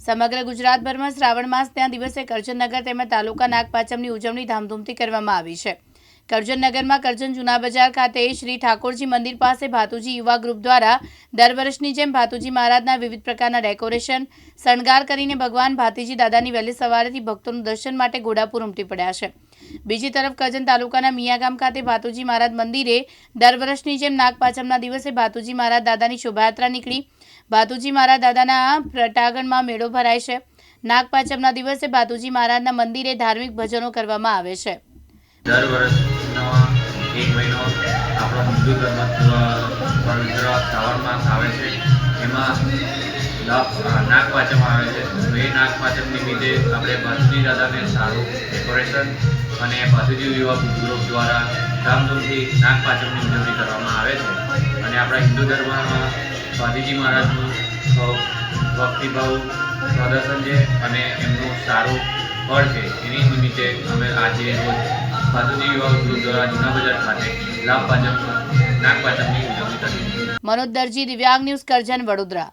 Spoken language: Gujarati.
સમગ્ર ગુજરાતભરમાં શ્રાવણ માસ ત્યાં દિવસે કરજનનગર તેમજ તાલુકા નાગપાંચમની ઉજવણી ધામધૂમથી કરવામાં આવી છે. કરજનનગરમાં કરજન જૂના બજાર ખાતે શ્રી ઠાકોરજી મંદિર પાસે ભાતુજી યુવા ગ્રુપ દ્વારા દર વર્ષની જેમ ભાતુજી મહારાજના વિવિધ પ્રકારના ડેકોરેશન, શણગાર કરીને ભગવાન ભાતીજી દાદાની વહેલી સવારેથી ભક્તોનું દર્શન માટે ઘોડાપુર ઉમટી પડ્યા છે. બીજી તરફ કરજણ તાલુકાના મિયાગામ ખાતે ભાતુજી મહારાજ મંદિરે દર વર્ષની જેમ નાગપાચમના દિવસે ભાતુજી મહારાજ દાદાની શોભાયાત્રા નીકળી. ભાતુજી મહારાજ દાદાના પ્રટાગણમાં મેળો ભરાય છે. નાગપાંચમના દિવસે ભાતુજી મહારાજના મંદિરે ધાર્મિક ભજનો કરવામાં આવે છે. દર વર્ષનો એક મહિનો આપણો હિન્દુ ધર્મ પવિત્ર શ્રાવણ માસ આવે છે એમાં નાગપાચમ આવે છે એ નાગપાચમ નિમિત્તે આપણે ભાથુજી દાદાને સારું ડેકોરેશન અને ભાથુજી યુવક ગ્રુપ દ્વારા ધામધૂમથી નાગપાચમની ઉજવણી કરવામાં આવે છે અને આપણા હિન્દુ ધર્મમાં ભાથીજી મહારાજનું ભક્તિભાવ પ્રદર્શન છે અને એમનું સારું ફળ છે. એની નિમિત્તે અમે આજે રોજ ભાથુજી યુવક ગ્રુપ દ્વારા જૂના બજાર મનોજ દરજી દિવ્યાંગ ન્યૂઝ કરજણ વડોદરા